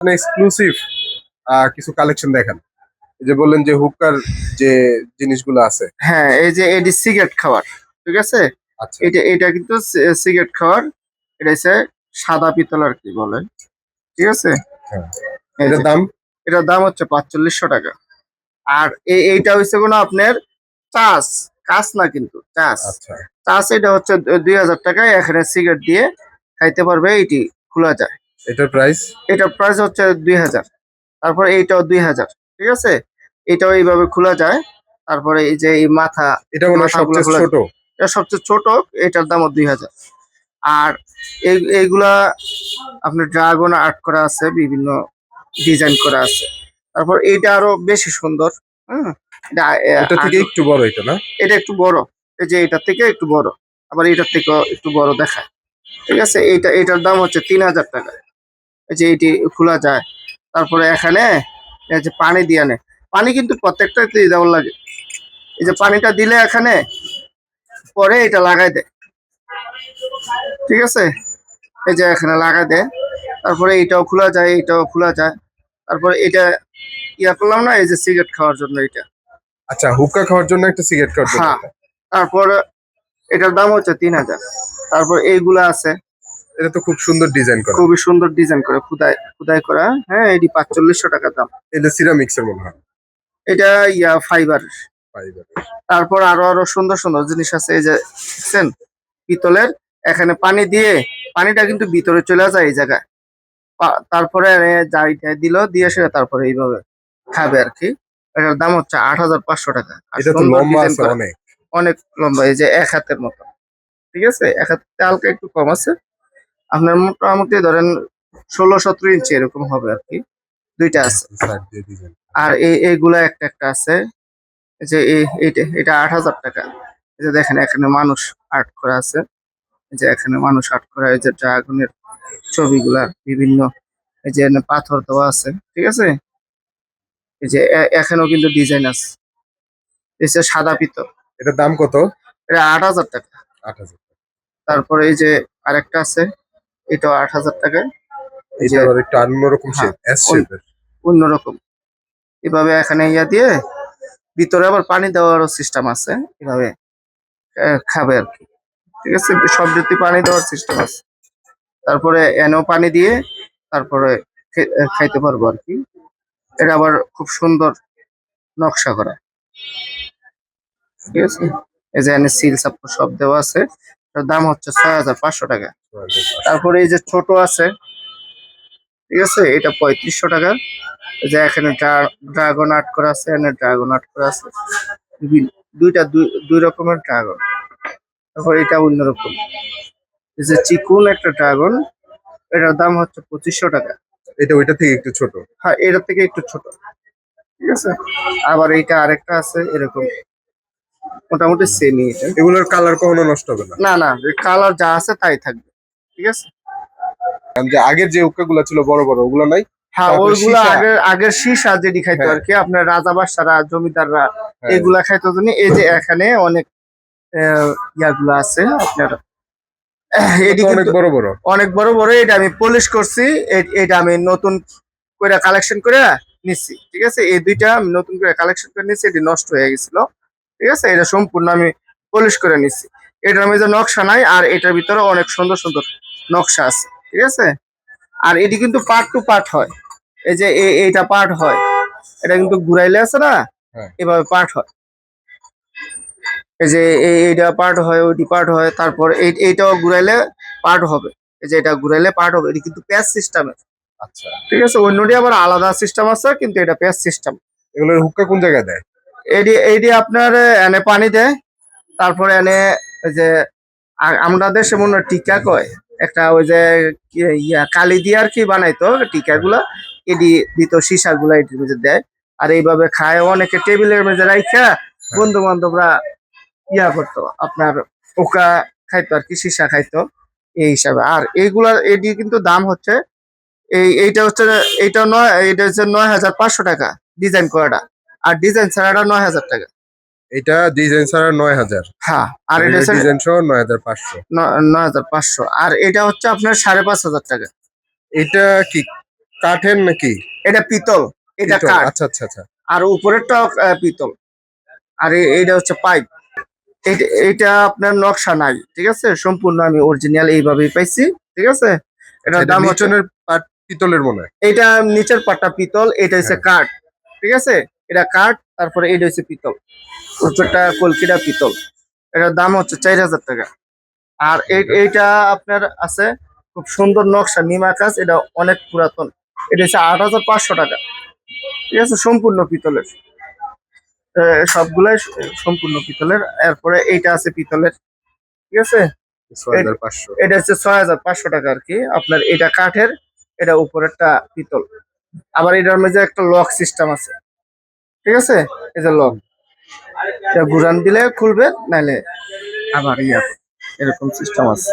মানে এক্সক্লুসিভ কিছু কালেকশন দেখান। যে বললেন যে হুকার যে জিনিসগুলো আছে। হ্যাঁ এই যে এটি সিগারেট খাওয়ার ঠিক আছে? আচ্ছা। এটা এটা কিন্তু সিগারেট খাওয়ার এটা হচ্ছে সাদা পিতল আর কি বলে ঠিক আছে? হ্যাঁ। এটার দাম? এটার দাম হচ্ছে পাঁচচল্লিশশো টাকা। আর এই এইটা হচ্ছে কোনো আপনার চাষ কাজ না কিন্তু চাষ। আচ্ছা। চাষ এটা হচ্ছে দুই হাজার টাকায় এখানে সিগারেট দিয়ে খাইতে পারবে এটি খোলা যায়। এটার প্রাইস এটার প্রাইস হচ্ছে দুই হাজার। তারপর এইটাও দুই হাজার ঠিক আছে? এটাও এইভাবে খোলা যায়। তারপরে এই যে এই মাথা এটা মনে সবচেয়ে ছোট। এটা সবচেয়ে ছোট এটার দামও দুই হাজার। আর এই এইগুলা আপনার ড্রাগন আর্ট করা আছে বিভিন্ন ডিজাইন করা আছে। তারপর এইটা আরও বেশি সুন্দর হ্যাঁ এটা, থেকে একটু বড় এটা না? এটা একটু বড়। এই যে এটার থেকে একটু বড়। আবার এটার থেকে একটু বড় দেখায়। ঠিক আছে? এইটা এটার দাম হচ্ছে তিন হাজার টাকা। যে এটি খোলা যায়। তারপরে এখানে এই যে পানি দিয়ে নেয় পানি কিন্তু প্রত্যেকটাতে দেওয়ার লাগে। এই যে পানিটা দিলে এখানে পরে এটা লাগাই দেয়। ঠিক আছে? এই যে এখানে লাগাই দেয়। তারপরে এটাও খোলা যায় এটাও খোলা যায়। তারপরে এটা ইয়া করলাম না এই যে সিগারেট খাওয়ার জন্য এটা। আচ্ছা হুক্কা খাওয়ার জন্য একটা সিগারেট খাওয়ার জন্য হ্যাঁ। তারপর এটার দাম হচ্ছে তিন হাজার। তারপর এইগুলা আছে। এটা তো খুব সুন্দর ডিজাইন করা। খুবই সুন্দর ডিজাইন করে খুদাই খুদাই করা। হ্যাঁ এটি পাঁচচল্লিশশো টাকা দাম। এটা সিরামিক্স এর মনে হয়। এটা ইয়া ফাইবার ফাইবার তারপর আরও আরও সুন্দর সুন্দর জিনিস আছে এই যে দেখছেন? পিতলের এখানে পানি দিয়ে পানিটা কিন্তু ভিতরে চলে যায় এই জায়গায়। তারপরে যাইটা দিল দিয়ে সেটা তারপরে এইভাবে খাবে আর কি। এটার দাম হচ্ছে আট হাজার পাঁচশো টাকা। এটা তো লম্বা আছে অনেক। অনেক লম্বা এই যে এক হাতের মতো। ঠিক আছে? এক হাতে হালকা একটু কম আছে। আপনার মোটামুটি ধরেন ষোলো সতেরো ইঞ্চি এরকম হবে আর কি। দুইটা আছে। আর এই এইগুলা একটা একটা আছে। এই যে এটা আট হাজার টাকা। এই যে দেখেন এখানে মানুষ আর্ট করা আছে। এই যে এখানে মানুষ আর্ট করা এই যে ড্রাগনের ছবিগুলা বিভিন্ন এই যে পাথর দেওয়া আছে। ঠিক আছে? এই যে এখানেও কিন্তু ডিজাইন আছে। এই যে সাদা পিতল। এটার দাম কত? এটা আট হাজার টাকা। আট হাজার তারপরে এই যে আরেকটা আছে। এটাও আট হাজার টাকা এই যে এটা আবার একটু অন্যরকম হ্যাঁ, শেপ এস শেপের অন্যরকম। এভাবে এখানে ইয়া দিয়ে ভিতরে আবার পানি দেওয়ারও সিস্টেম আছে এভাবে খাবে আর কি। ঠিক আছে? সব যদি পানি দেওয়ার সিস্টেম আছে। তারপরে এনেও পানি দিয়ে তারপরে খাইতে পারব আর কি। এটা আবার খুব সুন্দর নকশা করা। ঠিক আছে? এই যে এনে সিল সাপোর্ট সব দেওয়া আছে। দাম হচ্ছে ছয় হাজার পাঁচশো টাকা। তারপরে এই যে ছোট আছে ঠিক আছে? এটা পঁয়ত্রিশশো টাকা। যে এখানে ড্রাগন আর্ট করা আছে এখানে ড্রাগন আর্ট করা আছে। দুইটা দুই- রকমের ড্রাগন। তারপর এটা অন্যরকম এই যে চিকুন একটা ড্রাগন এটার দাম হচ্ছে পঁচিশশো টাকা। এটা ওইটা থেকে একটু ছোট। হ্যাঁ এটার থেকে একটু ছোট। ঠিক আছে? আবার এইটা আরেকটা আছে এরকম। মোটামুটি সেমই এটা। এগুলোর কালার কখনো নষ্ট হবে না। না না কালার যা আছে তাই থাকবে ঠিক আছে? যে আগের যে হুক্কা গুলা ছিল বড় বড় ওগুলো নাই? হ্যাঁ ওইগুলো সীসা। আগের আগের শীষা যেটি খাইতো হ্যাঁ। আর কি আপনার রাজা বাদশারা জমিদাররা হ্যাঁ। এগুলা খাইতো এই যে এখানে অনেক ইয়াগুলো আছে আপনার। এটি অনেক বড় বড়। অনেক বড় বড় এটা আমি পলিশ করছি এটা আমি নতুন করে কালেকশন করে নিচ্ছি ঠিক আছে? এই দুইটা আমি নতুন করে কালেকশন করে নিচ্ছি এটি নষ্ট হয়ে গেছিল। ঠিক আছে? এটা সম্পূর্ণ আমি পলিশ করে নিচ্ছি। এটার মধ্যে নকশা নাই আর এটার ভিতরে অনেক সুন্দর সুন্দর নকশা আছে ঠিক আছে? আর এটি কিন্তু পার্ট টু পার্ট হয়। এই যে এইটা পার্ট হয়। এটা কিন্তু ঘুরাইলে আছে না? হ্যাঁ। এভাবে পার্ট হয়। এই যে এই- এইটা পার্ট হয় ওইটি পার্ট হয় তারপর এই এইটাও ঘুরাইলে পার্ট হবে। এই যে এটা ঘুরাইলে পার্ট হবে। এটি কিন্তু প্যাচ সিস্টেমের আচ্ছা। ঠিক আছে? অন্যটি আবার আলাদা সিস্টেম আছে কিন্তু এটা প্যাচ সিস্টেম এগুলোর হুক্কা কোন জায়গায় দেয়? এটি এইটি আপনার এনে পানি দেয় তারপরে এনে ওই যে, আ- আমরা দেশে মনে টিকা কয়। একটা ওই যে ইয়া, কালি দিয়ে আর কি বানাইতো টিকা গুলা এটি দিত সীসা গুলা এটির মধ্যে দেয়। আর এইভাবে খায় অনেকে টেবিলের মধ্যে রাইখা বন্ধু বান্ধবরা ইয়া করতো। আপনার পোকা খাইতো আর কি, সীসা খাইতো। এই হিসাবে। আর এইগুলার এটি কিন্তু দাম হচ্ছে, এই, এইটা হচ্ছে, এইটা নয়, এইটা হচ্ছে নয় হাজার পাঁচশো টাকা ডিজাইন করাটা। আর ডিজাইন ছাড়াটা নয় হাজার টাকা। এটা ডিজাইন ছাড়া নয় হাজার। হ্যাঁ আর এটা ডিজাইন সহ নয় হাজার পাঁচশো। নয় হাজার পাঁচশো। আর এটা হচ্ছে আপনার সাড়ে পাঁচ হাজার টাকা। এটা কি কাঠের নাকি? এটা পিতল এটা কাঠ। আচ্ছা আচ্ছা আচ্ছা। আর উপরেরটাও আহ, পিতল। আর এ- এইটা হচ্ছে পাইপ। এইটা আপনার নকশা নাই ঠিক আছে? সম্পূর্ণ আমি অরিজিনাল এইভাবেই পাইছি ঠিক আছে? এটা দাম হচ্ছে পিতলের মনে এটা নিচের পাটটা পিতল এটা হচ্ছে হ্যাঁ। কাঠ ঠিক আছে? এটা কাঠ তারপরে এটা হচ্ছে পিতল। উপরটা কলকিটা পিতল। এটার দাম হচ্ছে চার হাজার টাকা। আর এই- এইটা আপনার আছে খুব সুন্দর নকশা নিমা কাজ এটা অনেক পুরাতন। এটা হচ্ছে আট হাজার পাঁচশো টাকা। ঠিক আছে সম্পূর্ণ পিতলের। সবগুলাই সম্পূর্ণ পিতলের। এরপরে এইটা আছে পিতলের। ঠিক আছে? এটা হচ্ছে ছয় হাজার পাঁচশো টাকা আর কি। আপনার এটা কাঠের এটা উপরেরটা পিতল। আবার এটার মধ্যে একটা লক সিস্টেম আছে। ঠিক আছে? এই যে লক ঘুরান দিলে খুলবে নাইলে আবার ইয়া এরকম সিস্টেম আছে।